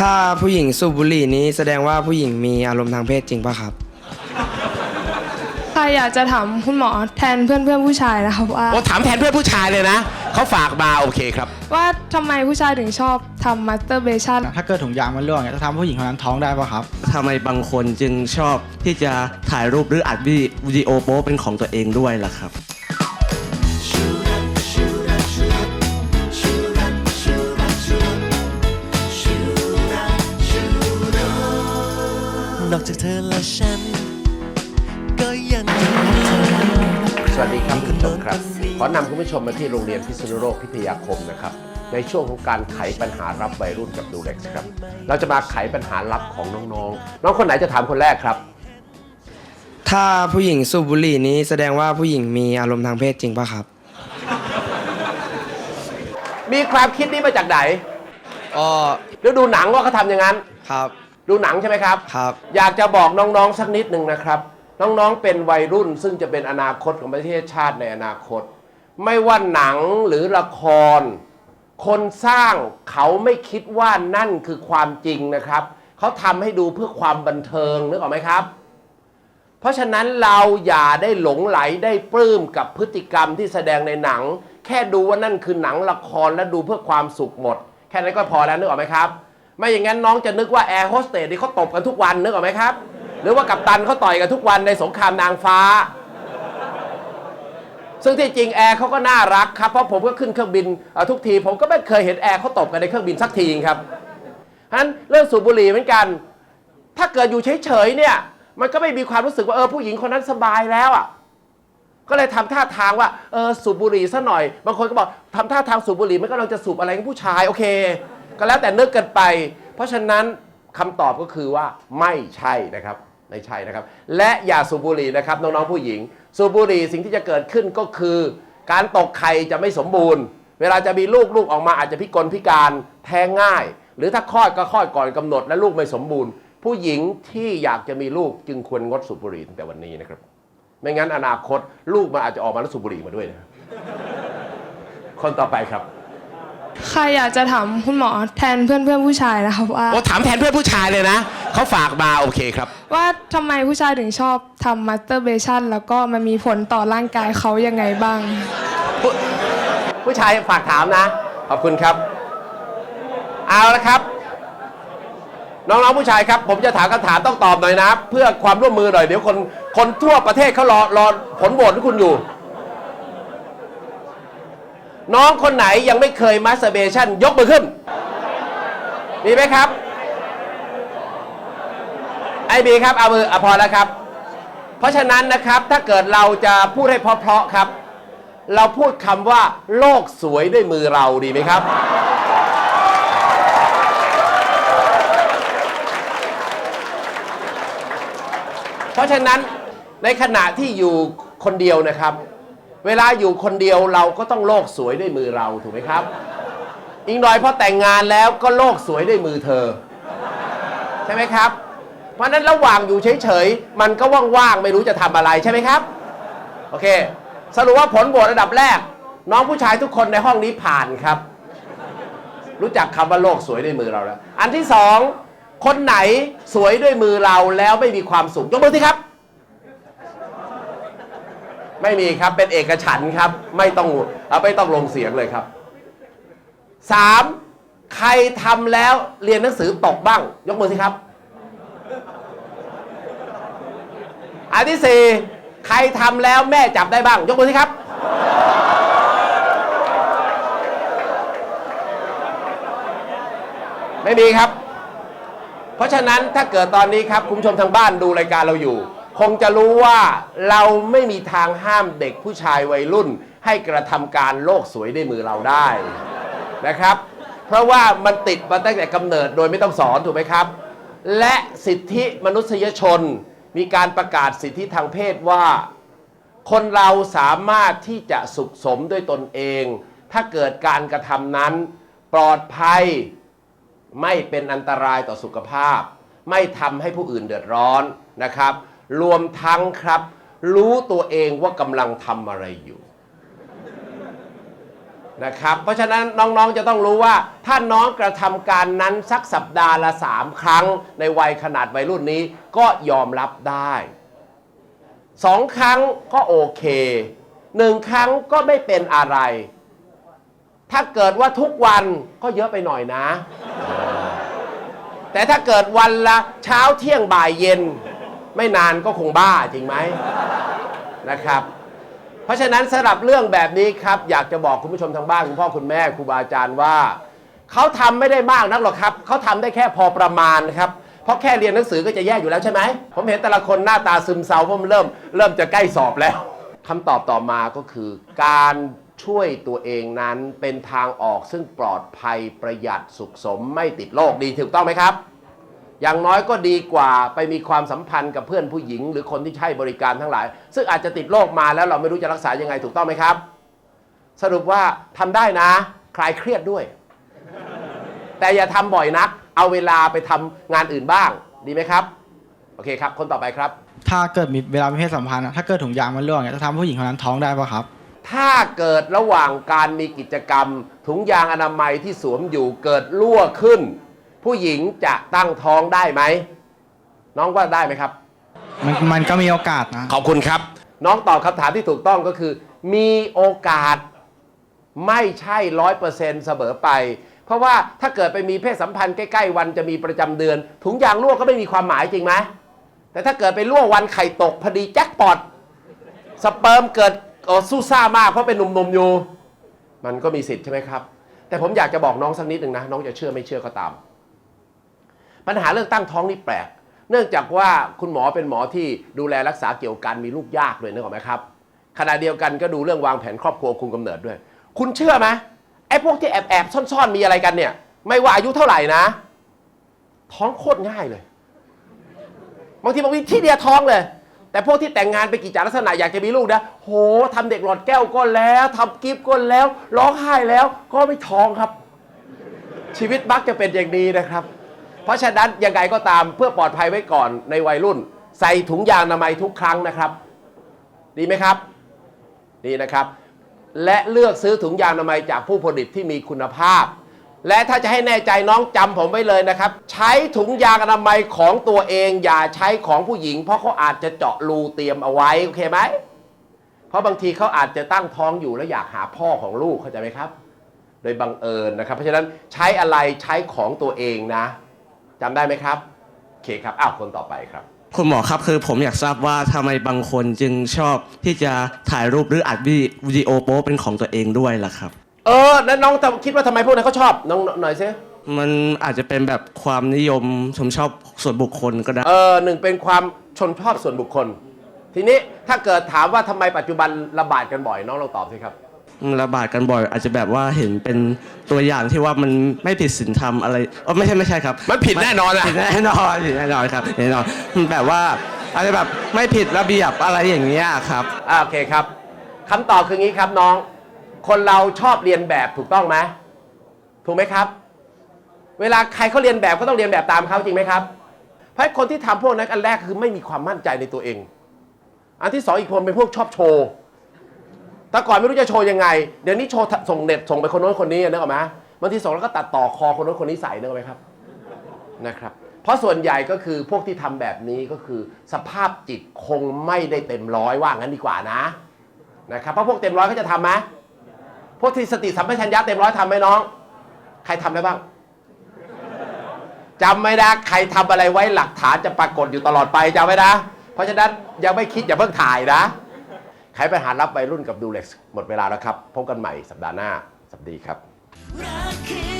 ถ้าผู้หญิงสูบบุหรี่นี้แสดงว่าผู้หญิงมีอารมณ์ทางเพศจริงปะครับค่ะอยากจะถามคุณหมอแทนเพื่อนเพื่อนๆผู้ชายนะคะว่า โอ้ถามแทนเพื่อนผู้ชายเลยนะ เขาฝากมาโอเคครับ ว่าทำไมผู้ชายถึงชอบทำมาสเตอร์เบชันถ้าเกิดถุงยางมันร่วงเนี่ยจะทำให้ผู้หญิงคนนั้นท้องได้ปะครับ ทำไมบางคนจึงชอบที่จะถ่ายรูปหรืออัดวิดีโอโป๊เป็นของตัวเองด้วยล่ะครับ นอกจากเธอและฉัน ก็ยังสวัสดีครับคุณผู้ชมครับ ขอนำคุณผู้ชมมาที่โรงเรียนพิษณุโลกพิทยาคมนะครับ ในช่วงของการไขปัญหารับวัยรุ่นกับดูเล็กซ์ครับ เราจะมาไขปัญหารับของน้องๆ น้องคนไหนจะถามคนแรกครับ ถ้าผู้หญิงสูบบุหรี่นี้แสดงว่าผู้หญิงมีอารมณ์ทางเพศจริงปะครับ มีความคิดนี้มาจากไหนอ๋อหรือดูหนังว่าเขาทำอย่างนั้น ครับ ดูหนังใช่ไหมครับ ครับ อยากจะบอกน้องๆสักนิดหนึ่งนะครับ น้องๆเป็นวัยรุ่นซึ่งจะเป็นอนาคตของประเทศชาติในอนาคต ไม่ว่าหนังหรือละคร คนสร้างเขาไม่คิดว่านั่นคือความจริงนะครับ เขาทำให้ดูเพื่อความบันเทิงนึกออกไหมครับ เพราะฉะนั้นเราอย่าได้หลงไหลได้ปลื้มกับพฤติกรรมที่แสดงในหนัง แค่ดูว่านั่นคือหนังละครและดูเพื่อความสุขหมด แค่นั้นก็พอแล้วนึกออกไหมครับ ไม่อย่างนั้นน้องจะนึกว่าแอร์โฮสเตสนี่เขาตบกันทุกวันนึกออกไหมครับ หรือว่ากัปตันเขาต่อยกันทุกวันในสงครามนางฟ้า ซึ่งที่จริงแอร์เขาก็น่ารักครับเพราะผมก็ขึ้นเครื่องบินทุกที ผมก็ไม่เคยเห็นแอร์เขาตบกันในเครื่องบินสักทีครับฉะนั้นเรื่องสูบบุหรี่เหมือนกัน ถ้าเกิดอยู่เฉยๆเนี่ย มันก็ไม่มีความรู้สึกว่าเออผู้หญิงคนนั้นสบายแล้วอะก็เลยทำท่าทางว่าเออสูบบุหรี่ซะหน่อย บางคนก็บอกทำท่าทางสูบบุหรี่มันก็เราจะสูบอะไรกับผู้ชายโอเค ก็แล้วแต่นึกกันไป เพราะฉะนั้นคำตอบก็คือว่าไม่ใช่นะครับไม่ใช่นะครับ และอย่าสูบบุหรี่นะครับน้องๆผู้หญิง สูบบุหรี่สิ่งที่จะเกิดขึ้นก็คือ การตกไข่จะไม่สมบูรณ์ เวลาจะมีลูกลูกออกมาอาจจะพิกลพิการแท้งง่าย หรือถ้าคลอดก็คลอดก่อนกำหนดและลูกไม่สมบูรณ์ ผู้หญิงที่อยากจะมีลูกจึงควรงดสูบบุหรี่ตั้งแต่วันนี้นะครับ ไม่งั้นอนาคตลูกมันอาจจะออกมาแล้วสูบบุหรี่มาด้วยนะคนต่อไปครับ ค่ะอยากจะถามคุณหมอแทนเพื่อนเพื่อนๆผู้ชายนะคะว่าโอ้ถามแทนเพื่อนผู้ชายเลยนะเขาฝากมาโอเคครับ ว่าทำไมผู้ชายถึงชอบทำมาสเตอร์เบชันแล้วก็มันมีผลต่อร่างกายเขายังไงบ้างผู้ผู้ชายฝากถามนะ ขอบคุณครับ เอาละครับ น้องๆผู้ชายครับ ผมจะถามคำถามต้องตอบหน่อยนะ เพื่อความร่วมมือหน่อยเดี๋ยวคนคนทั่วประเทศเขารอรอผลโหวตที่คุณอยู่ น้องคนไหนยังไม่เคยมาสเตอร์เบชันยกมือขึ้น มีไหมครับ ไอบีครับ เอามืออะพอแล้วครับ เพราะฉะนั้นนะครับถ้าเกิดเราจะพูดให้เพราะๆครับ เราพูดคำว่าโลกสวยด้วยมือเราดีไหมครับ เพราะฉะนั้นในขณะที่อยู่คนเดียวนะครับ เวลาอยู่คนเดียวเราก็ต้องโลกสวยด้วยมือเราถูกไหมครับ อีกหน่อยพอแต่งงานแล้วก็โลกสวยด้วยมือเธอ ใช่ไหมครับ เพราะนั้นระหว่างอยู่เฉยๆ มันก็ว่างๆ ไม่รู้จะทำอะไรใช่ไหมครับ โอเค สรุปว่าผลโหวตระดับแรก น้องผู้ชายทุกคนในห้องนี้ผ่านครับ รู้จักคำว่าโลกสวยด้วยมือเราแล้ว อันที่สองคนไหนสวยด้วยมือเราแล้วไม่มีความสุขยกมือสิครับ ไม่มีครับเป็นเอกฉันท์ครับ ไม่ต้องเอาไม่ต้องลงเสียงเลยครับสามใครทำแล้วเรียนหนังสือตกบ้าง ยกมือสิครับ อันที่สี่ใครทำแล้วแม่จับได้บ้าง ยกมือสิครับ ไม่มีครับ เพราะฉะนั้นถ้าเกิดตอนนี้ครับ คุณผู้ชมทางบ้านดูรายการเราอยู่ คงจะรู้ว่าเราไม่มีทางห้ามเด็กผู้ชายวัยรุ่น ให้กระทำการโลกสวยด้วยมือเราได้นะครับ เพราะว่ามันติดมาตั้งแต่กำเนิดโดยไม่ต้องสอนถูกไหมครับ และสิทธิมนุษยชนมีการประกาศสิทธิทางเพศว่า คนเราสามารถที่จะสุขสมด้วยตนเอง ถ้าเกิดการกระทำนั้น ปลอดภัยไม่เป็นอันตรายต่อสุขภาพ ไม่ทำให้ผู้อื่นเดือดร้อนนะครับ รวมทั้งครับ รู้ตัวเองว่ากำลังทำอะไรอยู่นะครับ เพราะฉะนั้นน้องๆจะต้องรู้ว่า ถ้าน้องกระทำการนั้นสักสัปดาห์ละ3ครั้ง ในวัยขนาดวัยรุ่นนี้ก็ยอมรับได้สองครั้งก็โอเคหนึ่งครั้งก็ไม่เป็นอะไร ถ้าเกิดว่าทุกวันก็เยอะไปหน่อยนะ แต่ถ้าเกิดวันละเช้าเที่ยงบ่ายเย็น ไม่นานก็คงบ้าจริงไหมนะครับ เพราะฉะนั้นสำหรับเรื่องแบบนี้ครับ อยากจะบอกคุณผู้ชมทางบ้านคุณพ่อคุณแม่ครูบาอาจารย์ว่า เขาทำไม่ได้มากนักหรอกครับเขาทำได้แค่พอประมาณครับเพราะแค่เรียนหนังสือก็จะแย่อยู่แล้วใช่ไหมผมเห็นแต่ละคนหน้าตาซึมเศร้าเพราะมันเริ่ม เริ่มจะใกล้สอบแล้วคำตอบต่อมาก็คือ การช่วยตัวเองนั้นเป็นทางออกซึ่งปลอดภัยประหยัดสุขสมไม่ติดโรคดีถูกต้องไหมครับ อย่างน้อยก็ดีกว่าไปมีความสัมพันธ์กับเพื่อนผู้หญิง หรือคนที่ใช้บริการทั้งหลาย ซึ่งอาจจะติดโรคมาแล้วเราไม่รู้จะรักษายังไงถูกต้องไหมครับ สรุปว่าทำได้นะ คลายเครียดด้วย แต่อย่าทำบ่อยนัก เอาเวลาไปทำงานอื่นบ้าง ดีไหมครับ โอเคครับ คนต่อไปครับ ถ้าเกิดมีเวลามีเพศสัมพันธ์อะถ้าเกิดถุงยางมันร่วงเนี่ยจะทำให้ผู้หญิงคนนั้นท้องได้ปะครับ ถ้าเกิดระหว่างการมีกิจกรรม ถุงยางอนามัยที่สวมอยู่เกิดรั่วขึ้น ผู้หญิงจะตั้งท้องได้ไหม น้องว่าได้ไหมครับ มันมันก็มีโอกาสนะ ขอบคุณครับ น้องตอบคำถามที่ถูกต้องก็คือ มีโอกาสไม่ใช่ร้อยเปอร์เซ็นต์เสมอไป เพราะว่าถ้าเกิดไปมีเพศสัมพันธ์ใกล้ ๆ วันจะมีประจำเดือน ถุงยางรั่วก็ไม่มีความหมายจริงไหมแต่ถ้าเกิดไปรั่ววันไข่ตกพอดีแจ็คพอตสเปิร์มเกิดเอ่อสู้ซ่ามาก เพราะเป็นหนุ่มๆอยู่ มันก็มีสิทธิ์ใช่ไหมครับ แต่ผมอยากจะบอกน้องสักนิดหนึ่งนะ น้องจะเชื่อไม่เชื่อก็ตาม ปัญหาเรื่องตั้งท้องนี่แปลก เนื่องจากว่าคุณหมอเป็นหมอที่ดูแลรักษาเกี่ยวกับการมีลูกยากด้วยนึกออกไหมครับขณะเดียวกันก็ดูเรื่องวางแผนครอบครัวคุมกำเนิดด้วย คุณเชื่อไหมไอ้พวกที่แอบแอบซ่อนๆ มีอะไรกันเนี่ย ไม่ว่าอายุเท่าไหร่นะ ท้องโคตรง่ายเลยบางทีบางทีที่เดียวท้องเลย แต่พวกที่แต่งงานไปกิจจาลักษณะอยากจะมีลูกนะโหทำเด็กหลอดแก้วก็แล้วทำกิฟต์ก็แล้ว ร้องไห้แล้ว ก็ไม่ท้องครับ ชีวิตมักจะเป็นอย่างนี้นะครับ เพราะฉะนั้นยังไงก็ตามเพื่อปลอดภัยไว้ก่อนในวัยรุ่น ใส่ถุงยางอนามัยทุกครั้งนะครับ ดีไหมครับ ดีนะครับ และเลือกซื้อถุงยางอนามัยจากผู้ผลิตที่มีคุณภาพ และถ้าจะให้แน่ใจน้องจำผมไว้เลยนะครับ ใช้ถุงยางอนามัยของตัวเอง อย่าใช้ของผู้หญิง เพราะเขาอาจจะเจาะรูเตรียมเอาไว้โอเคไหมเพราะบางทีเขาอาจจะตั้งท้องอยู่แล้วอยากหาพ่อของลูกเข้าใจไหมครับ โดยบังเอิญนะครับ เพราะฉะนั้นใช้อะไรใช้ของตัวเองนะ จำได้ไหมครับโอเคครับอ้าวคนต่อไปครับ คุณหมอครับคือผมอยากทราบว่าทำไมบางคนจึงชอบที่จะถ่ายรูปหรืออัดวิดีโอโป๊เป็นของตัวเองด้วยล่ะครับ เออแล้วน้องคิดว่าทำไมพวกนั้นเขาชอบน้องหน่อยซิมันอาจจะเป็นแบบความนิยมชมชอบส่วนบุคคลก็ได้ เออหนึ่งเป็นความชนชอบส่วนบุคคล ทีนี้ถ้าเกิดถามว่าทำไมปัจจุบันระบาดกันบ่อยน้องลองตอบสิครับ ระบาดกันบ่อย อาจจะแบบว่าเห็นเป็นตัวอย่างที่ว่ามันไม่ผิดศีลธรรมอะไรเออไม่ใช่ไม่ใช่ครับมันผิดแน่นอนอะผิดแน่นอนผิดแน่นอนครับแน่นอนมันแบบว่าอาจจะแบบไม่ผิดระเบียบอะไรอย่างเงี้ยครับ อ่าโอเคครับคำตอบคืองี้ครับน้อง คนเราชอบเรียนแบบถูกต้องไหมถูกไหมครับ เวลาใครเขาเรียนแบบก็ต้องเรียนแบบตามเขาจริงไหมครับ เพราะคนที่ทำพวกนั้นอันแรกคือไม่มีความมั่นใจในตัวเอง อันที่สองอีกคนเป็นพวกชอบโชว์ แต่ก่อนไม่รู้จะโชว์ยังไง เดี๋ยวนี้โชว์ส่งเน็ตส่งไปคนโน้นคนนี้นึกออกไหมบางทีส่งแล้วก็ตัดต่อคอคนโน้นคนนี้ใส่นึกออกไหมครับนะครับเพราะส่วนใหญ่ก็คือพวกที่ทำแบบนี้ก็คือ สภาพจิตคงไม่ได้เต็มร้อยว่างั้นดีกว่านะนะครับเพราะพวกเต็มร้อยเขาจะทำไหมพวกที่สติสัมปชัญญะเต็มร้อยทำไหมน้อง ใครทำได้บ้างจำไม่ได้ใครทำอะไรไว้หลักฐานจะปรากฏอยู่ตลอดไปจำไว้นะ เพราะฉะนั้นยังไม่คิดอย่าเพิ่งถ่ายนะ ใครไปหารับวัยรุ่นกับดูเล็กหมดเวลาแล้วครับ พบกันใหม่สัปดาห์หน้า สวัสดีครับ